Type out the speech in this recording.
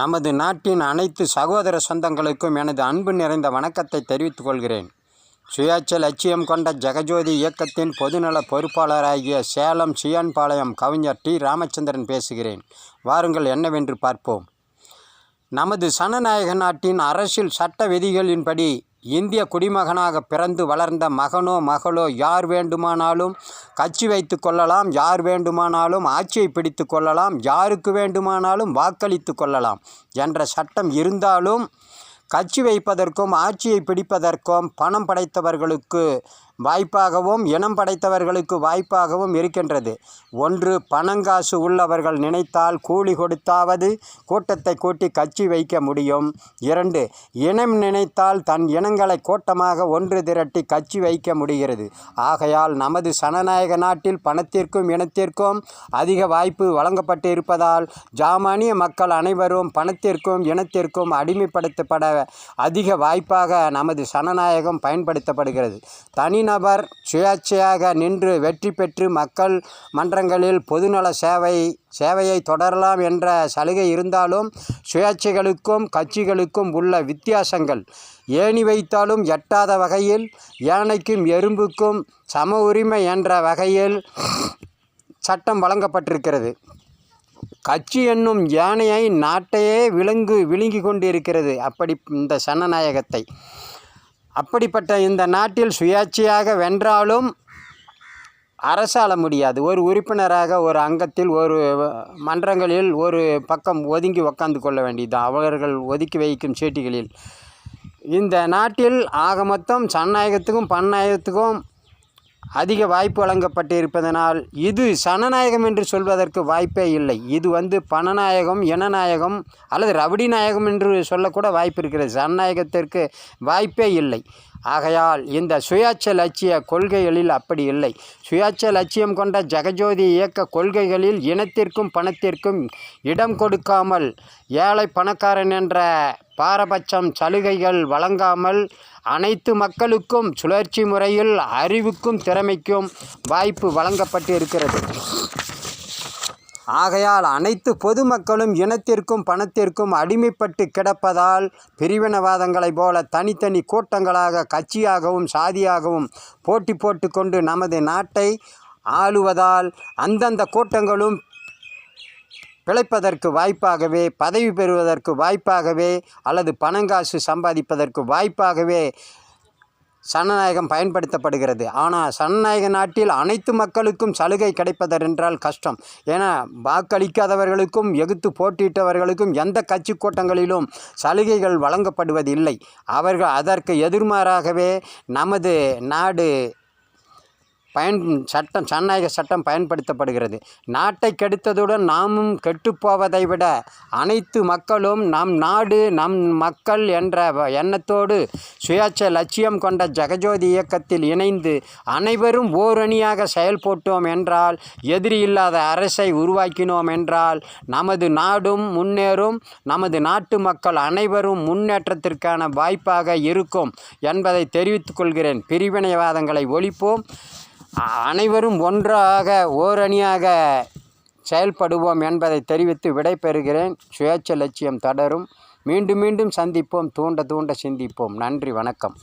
நமது நாட்டின் அனைத்து சகோதர சொந்தங்களுக்கும் எனது அன்பு நிறைந்த வணக்கத்தை தெரிவித்துக் கொள்கிறேன். சுயாட்சி லட்சியம் கொண்ட ஜெகஜோதி இயக்கத்தின் பொதுநல பொறுப்பாளராகிய சேலம் சியான்பாளையம் கவிஞர் டி. ராமச்சந்திரன் பேசுகிறேன். வாருங்கள் என்னவென்று பார்ப்போம். நமது சனநாயக நாட்டின் அரசியல் சட்ட விதிகளின்படி இந்திய குடிமகனாக பிறந்து வளர்ந்த மகனோ மகளோ யார் வேண்டுமானாலும் கட்சி வைத்து கொள்ளலாம் யார் வேண்டுமானாலும் ஆட்சியை பிடித்து கொள்ளலாம் யாருக்கு வேண்டுமானாலும் வாக்களித்து கொள்ளலாம் என்ற சட்டம் இருந்தாலும் கட்சி வைப்பதற்கும் ஆட்சியை பிடிப்பதற்கும் பணம் படைத்தவர்களுக்கு வாய்ப்பாகவும் இனம் படைத்தவர்களுக்கு வாய்ப்பாகவும் இருக்கின்றது. ஒன்று பணங்காசு உள்ளவர்கள் நினைத்தால் கூலி கொடுத்தாவது கூட்டத்தை கூட்டி கட்சி வைக்க முடியும். இரண்டு இனம் நினைத்தால் தன் இனங்களை கூட்டமாக ஒன்று திரட்டி கட்சி வைக்க முடிகிறது. ஆகையால் நமது சனநாயக நாட்டில் பணத்திற்கும் இனத்திற்கும் அதிக வாய்ப்பு வழங்கப்பட்டு இருப்பதால் ஜாமானிய மக்கள் அனைவரும் பணத்திற்கும் இனத்திற்கும் அடிமைப்படுத்தப்பட அதிக வாய்ப்பாக நமது சனநாயகம் பயன்படுத்தப்படுகிறது. தனி தனிநபர் சுயாட்சையாக நின்று வெற்றி பெற்று மக்கள் மன்றங்களில் பொதுநல சேவை சேவையை தொடரலாம் என்ற சலுகை இருந்தாலும் சுயேட்சைகளுக்கும் கட்சிகளுக்கும் உள்ள வித்தியாசங்கள். ஏணி வைத்தாலும் எட்டாத வகையில் யானைக்கும் எறும்புக்கும் சம உரிமை என்ற வகையில் சட்டம் வழங்கப்பட்டிருக்கிறது. கட்சி என்னும் யானையை நாட்டையே விலங்கு விழுங்கி கொண்டிருக்கிறது. அப்படி இந்த சனநாயகத்தை அப்படிப்பட்ட இந்த நாட்டில் சுயாட்சியாக வென்றாலும் அரசாள முடியாது. ஒரு உறுப்பினராக ஒரு அங்கத்தில் ஒரு மன்றங்களில் ஒரு பக்கம் ஒதுங்கி உக்காந்து கொள்ள வேண்டியதுதான். அவர்கள் ஒதுக்கி வைக்கும் சீட்டுகளில். இந்த நாட்டில் ஆக மொத்தம் சனநாயகத்துக்கும் பன்னாயகத்துக்கும் அதிக வாய்ப்பு வழங்கப்பட்டு இருப்பதனால் இது சனநாயகம் என்று சொல்வதற்கு வாய்ப்பே இல்லை. இது வந்து பணநாயகம் இனநாயகம் அல்லது ரவுடி நாயகம் என்று சொல்லக்கூட வாய்ப்பு இருக்கிறது. சனநாயகத்திற்கு வாய்ப்பே இல்லை. ஆகையால் இந்த சுயாட்ச லட்சிய கொள்கைகளில் அப்படி இல்லை. சுயாட்ச லட்சியம் கொண்ட ஜெகஜோதி இயக்க கொள்கைகளில் இனத்திற்கும் பணத்திற்கும் இடம் கொடுக்காமல் ஏழை பணக்காரன் என்ற பாரபட்சம் சலுகைகள் வழங்காமல் அனைத்து மக்களுக்கும் சுழற்சி முறையில் அறிவுக்கும் திறமைக்கும் வாய்ப்பு வழங்கப்பட்டு இருக்கிறது ஆகையால் அனைத்து பொதுமக்களும் இனத்திற்கும் பணத்திற்கும் அடிமைப்பட்டு கிடப்பதால் பிரிவினவாதங்களைப் போல தனித்தனி கூட்டங்களாக கட்சியாகவும் சாதியாகவும் போட்டி போட்டுக்கொண்டு நமது நாட்டை ஆளுவதால் அந்தந்த கூட்டங்களும் பிழைப்பதற்கு வாய்ப்பாகவே பதவி பெறுவதற்கு வாய்ப்பாகவே அல்லது பணங்காசு சம்பாதிப்பதற்கு வாய்ப்பாகவே சனநாயகம் பயன்படுத்தப்படுகிறது. ஆனால் சனநாயக நாட்டில் அனைத்து மக்களுக்கும் சலுகை கிடைப்பதென்றால் கஷ்டம். ஏன்னா வாக்களிக்காதவர்களுக்கும் எகுத்து போட்டியிட்டவர்களுக்கும் எந்த கட்சி கூட்டங்களிலும் சலுகைகள் வழங்கப்படுவதில்லை. அவர்கள் அதற்கு எதிர்மாறாகவே நமது நாடு பயன் சட்டம் ஜனநாயக சட்டம் பயன்படுத்தப்படுகிறது. நாட்டை கெடுத்ததுடன் நாமும் கெட்டுப்போவதை விட அனைத்து மக்களும் நம் நாடு நம் மக்கள் என்ற எண்ணத்தோடு சுயாட்ச லட்சியம் கொண்ட ஜெகஜோதி இயக்கத்தில் இணைந்து அனைவரும் ஓரணியாக செயல்பட்டோம் என்றால் எதிரி இல்லாத அரசை உருவாக்கினோம் என்றால் நமது நாடும் முன்னேறும் நமது நாட்டு மக்கள் அனைவரும் முன்னேற்றத்திற்கான வாய்ப்பாக இருக்கும் என்பதை தெரிவித்துக் கொள்கிறேன். பிரிவினைவாதங்களை ஒழிப்போம். அனைவரும் ஒன்றாக ஓரணியாக செயல்படுவோம் என்பதை தெரிவித்து விடைபெறுகிறேன். சுயேட்ச லட்சியம் தொடரும். மீண்டும் மீண்டும் சந்திப்போம். தூண்ட தூண்ட சிந்திப்போம். நன்றி. வணக்கம்.